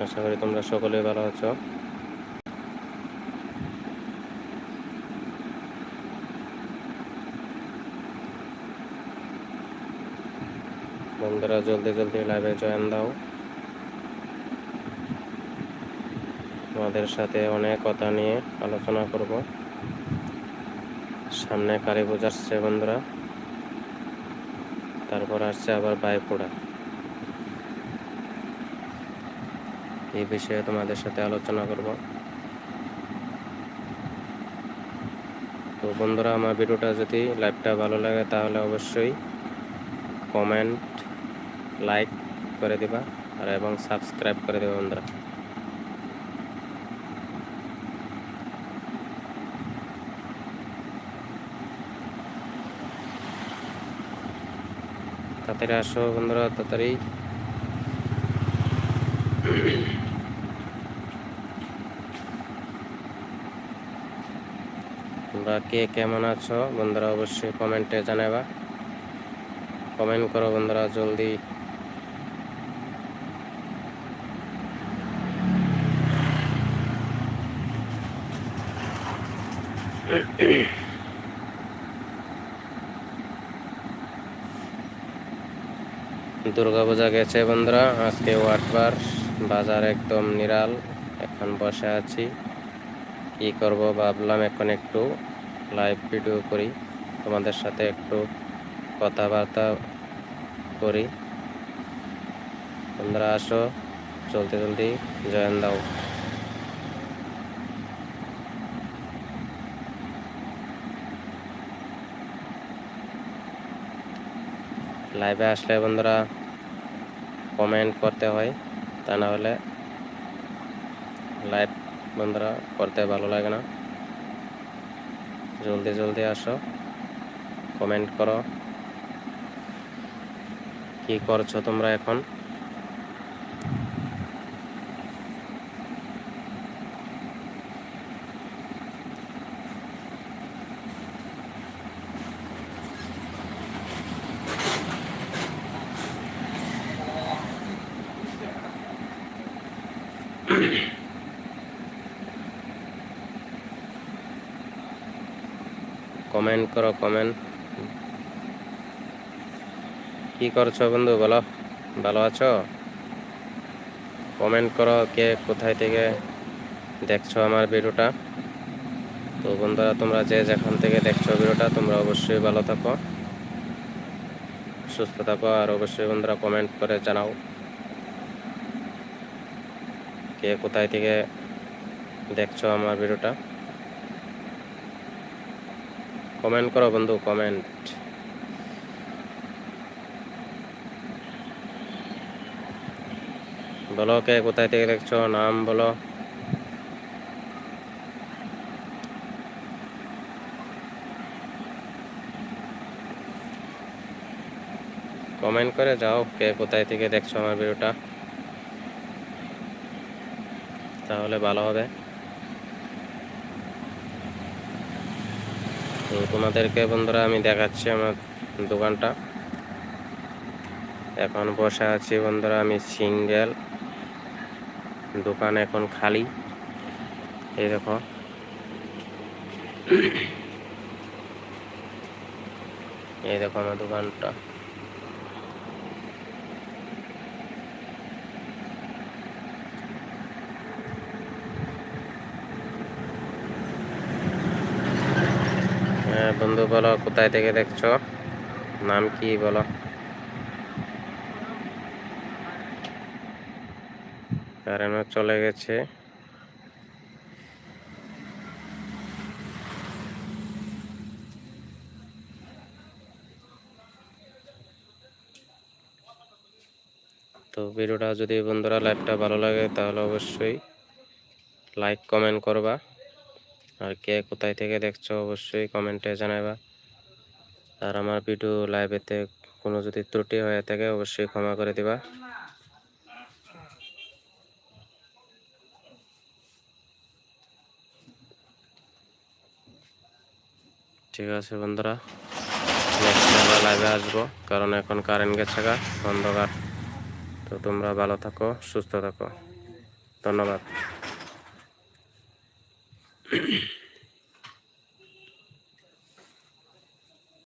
আশা করি তোমরা সকলেই ভালো আছো। বন্ধুরা, জলদি জলদি লাইভে জয়েন দাও। তোমাদের সাথে অনেক কথা নিয়ে আলোচনা করব। সামনে কালী পূজা আসছে বন্ধুরা। তারপর আসছে আবার বাইপোড়া এই বিষয়ে তোমাদের সাথে আলোচনা করব। তো বন্ধুরা, আমার ভিডিওটা যদি লাইভটা ভালো লাগে, তাহলে অবশ্যই কমেন্ট লাইক করে দিবা আর এবং সাবস্ক্রাইব করে দেবা বন্ধুরা। তাড়াতাড়ি আসো বন্ধুরা, তাড়াতাড়ি। তোমরা কে কেমন আছো? বন্ধুরা অবশ্যই কমেন্টে জানাবা। কমেন্ট করো বন্ধুরা জলদি। দুর্গা পূজা গেছে বন্ধুরা, আজকে ওয়াটবার। বাজার একদম নিরাল, এখন বসে আছি। কি করব ভাবলাম এখন একটু লাইভ ভিডিও করি, তোমাদের সাথে একটু কথাবার্তা করি। বন্ধুরা আসো, জলদি জলদি জয়েন দাও। লাইভে আসলে বন্ধুরা কমেন্ট করতে হয়। তা না হলে লাইভ বন্ধুরা করতে ভালো লাগে না। জলদি জলদি আসো কমেন্ট করো। কি করছ তোমরা এখন? কমেন্ট করো কমেন্ট কি করছ বন্ধু, বলো। ভালো আছো? কমেন্ট করো কে কোথায় থেকে দেখছ আমার ভিডিওটা। তো বন্ধুরা, তোমরা যে যেখান থেকে দেখছ ভিডিওটা, তোমরা অবশ্যই ভালো থাকো, সুস্থ থাকো, আর অবশ্যই বন্ধুরা কমেন্ট করে জানাও। কে কোথায় থেকে দেখছ আমার ভিডিওটা? কমেন্ট করো বন্ধু, কমেন্ট। বলো কে কোথায় থেকে দেখছ, নাম বলো। কমেন্ট করে যাও কে কোথায় থেকে দেখছ আমার ভিডিওটা। তাহলে ভালো হবে। তো তোমাদেরকে বন্ধুরা, আমি দেখাচ্ছি আমার দোকানটা। এখন বসে আছি বন্ধুরা, আমি সিঙ্গেল। দোকান এখন খালি। এই দেখো। এই দেখো আমার দোকানটা। বন্ধু বলো কোথায় থেকে দেখছ? নাম কি বলো? কারেন্টও চলে গেছে। তো ভিডিওটা যদি বন্ধুরা লাইভটা ভালো লাগে, তাহলে অবশ্যই লাইক, কমেন্ট করবা। আর কে কোথায় থেকে দেখছ অবশ্যই কমেন্টে জানাবা আর আমার ভিডিও লাইভেতে কোনো যদি ত্রুটি হয়ে থাকে অবশ্যই ক্ষমা করে দিবা। ঠিক আছে বন্ধুরা নেক্সট আমরা লাইভে আসব, কারণ এখন কারেন্ট গেছে গা, অন্ধকার। তো তোমরা ভালো থাকো, সুস্থ থাকো। ধন্যবাদ। you